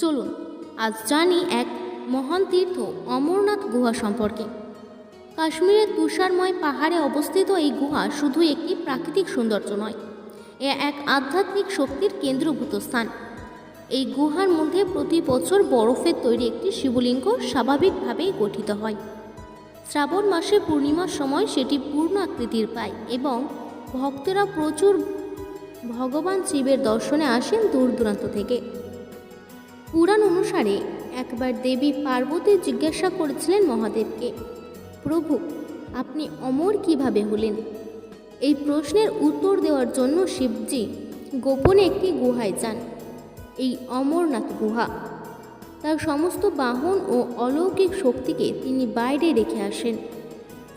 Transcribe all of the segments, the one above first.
চলুন, আজ জানি এক মহান তীর্থ অমরনাথ গুহা সম্পর্কে। কাশ্মীরের তুষারময় পাহাড়ে অবস্থিত এই গুহা শুধু একটি প্রাকৃতিক সৌন্দর্য নয়, এ এক আধ্যাত্মিক শক্তির কেন্দ্রভূত স্থান। এই গুহার মধ্যে প্রতি বছর বরফের তৈরি একটি শিবলিঙ্গ স্বাভাবিকভাবেই গঠিত হয়। শ্রাবণ মাসে পূর্ণিমার সময় সেটি পূর্ণ আকৃতির পায় এবং ভক্তরা প্রচুর ভগবান শিবের দর্শনে আসেন দূর দূরান্ত থেকে। পুরাণ অনুসারে একবার দেবী পার্বতী জিজ্ঞাসা করেছিলেন মহাদেবকে, প্রভু, আপনি অমর কীভাবে হলেন? এই প্রশ্নের উত্তর দেওয়ার জন্য শিবজি গোপনে একটি গুহায় যান, এই অমরনাথ গুহা। তার সমস্ত বাহন ও অলৌকিক শক্তিকে তিনি বাইরে রেখে আসেন।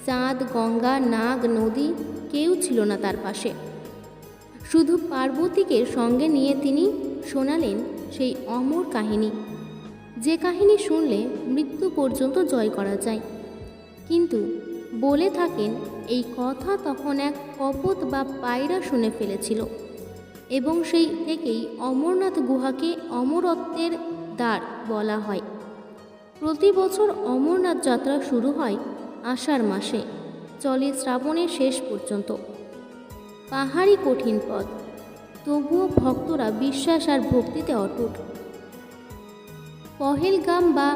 চাঁদ, গঙ্গা, নাগ, নদী, কেউ ছিল না তার পাশে। শুধু পার্বতীকে সঙ্গে নিয়ে তিনি শোনালেন সেই অমর কাহিনী। যে কাহিনী শুনলে মৃত্যু পর্যন্ত জয় করা যায়। কিন্তু বলে থাকেন, এই কথা তখন এক কপত বা পায়রা শুনে ফেলেছিল এবং সেই থেকেই অমরনাথ গুহাকে অমরত্বের দ্বার বলা হয়। প্রতি বছর অমরনাথ যাত্রা শুরু হয় আষাঢ় মাসে, চলে শ্রাবণের শেষ পর্যন্ত। পাহাড়ি কঠিন পথ। তবুও ভক্তরা বিশ্বাস আর ভক্তিতে অটুট। পহেলগাম বা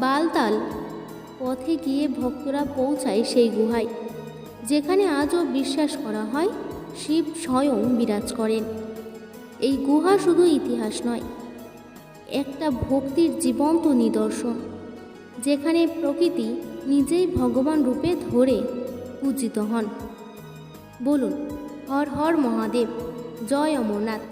বালতাল পথে গিয়ে ভক্তরা পৌঁছায় সেই গুহায়, যেখানে আজও বিশ্বাস করা হয় শিব স্বয়ং বিরাজ করেন। এই গুহা শুধু ইতিহাস নয়, একটা ভক্তির জীবন্ত নিদর্শন, যেখানে প্রকৃতি নিজেই ভগবান রূপে ধরে পূজিত হন। বলুন, হর হর মহাদেব। জয় অমরনাথ।